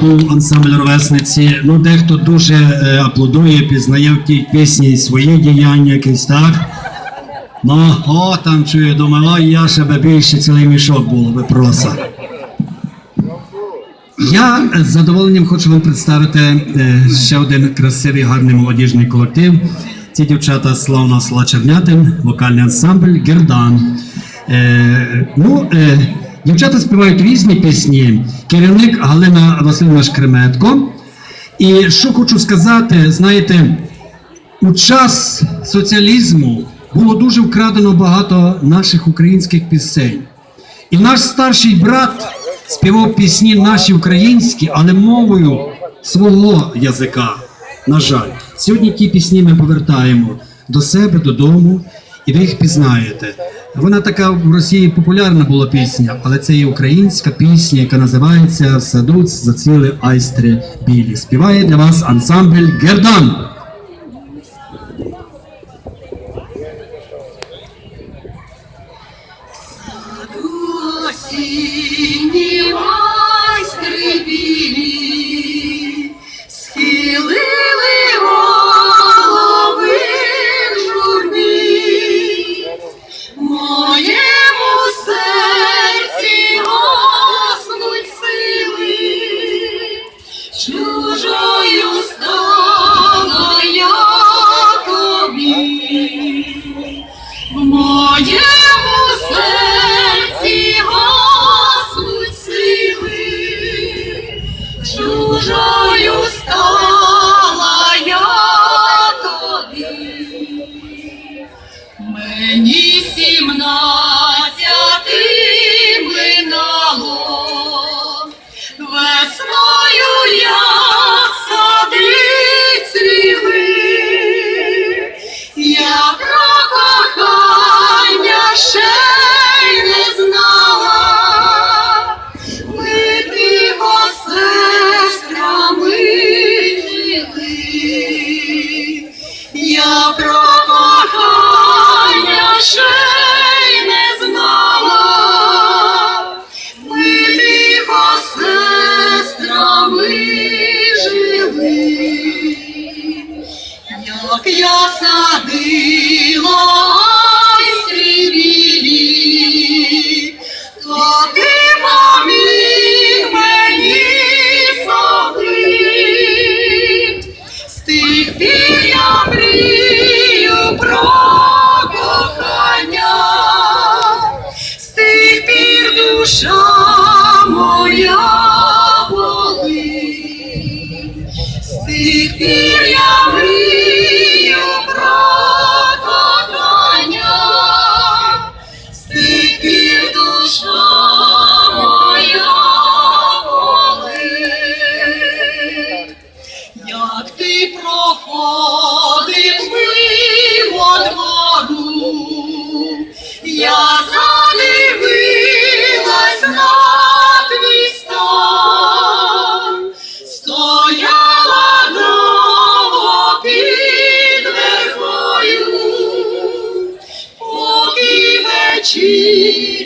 був ансамбль ровесниці. Ну, дехто дуже е, аплодує, пізнає в тій пісні свої діяння якісь, так? Ну, о, там чую, думаю, ой, я ще би більше цілий мішок було би просто. Я з задоволенням хочу вам представити е, ще один красивий, гарний молодіжний колектив. Ці дівчата славно села Чернятин, вокальний ансамбль Гердан. Е, ну, е, дівчата співають різні пісні. Керівник Галина Васильівна Шкреметко. І що хочу сказати, знаєте, у час соціалізму було дуже вкрадено багато наших українських пісень. І наш старший брат співав пісні наші українські, але мовою свого язика. На жаль, сьогодні ті пісні ми повертаємо до себе, додому, і ви їх пізнаєте. Вона така в Росії популярна була пісня, але це є українська пісня, яка називається В саду зацвіли айстри білі. Співає для вас ансамбль Гердан. Осінні Як я садила білі, то ти поміг мені садить. З тих пір я мрію про кохання, з тих пір душа моя болить. З тих пір проходив мимо двору, я задивилась на твій стояла під верхою, поки вечірній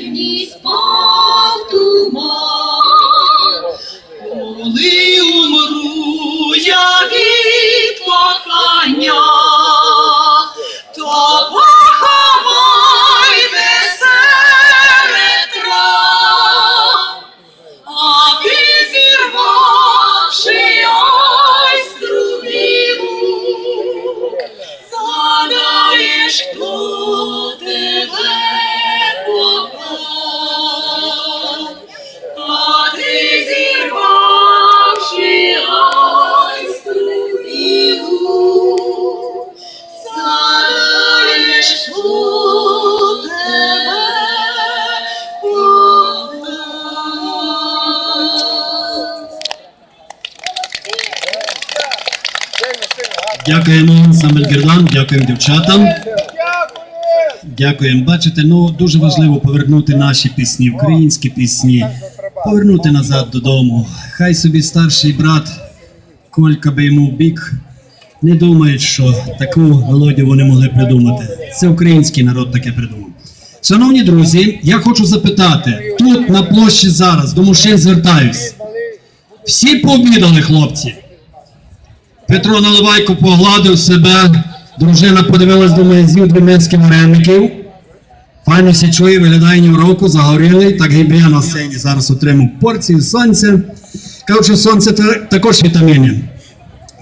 кохання, Дякуємо ансамбль Гердан, дякуємо дівчатам. Дякуємо. Бачите, ну дуже важливо повернути наші пісні, українські пісні, повернути назад додому. Хай собі старший брат Колька би йому бік. Не думають, що таку мелодію вони могли придумати. Це український народ таке придумав. Шановні друзі, я хочу запитати тут на площі зараз до мужчин звертаюсь. Всі пообідали, хлопці. Петро Наливайко погладив себе, дружина подивилась, думає, з'їв дві миски вареників. Файно се чує, виглядає ні в року, загорілий, так і я на сцені зараз отримав порцію сонця. Кажуть, сонце також вітаміни.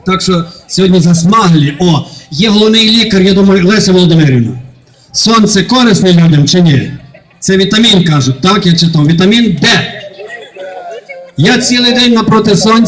Так що сьогодні засмаглі. О, є головний лікар, я думаю, Леся Володимирівна. Сонце корисне людям чи ні? Це вітамін кажуть, так, я читав. Вітамін Д. Я цілий день напроти сонця.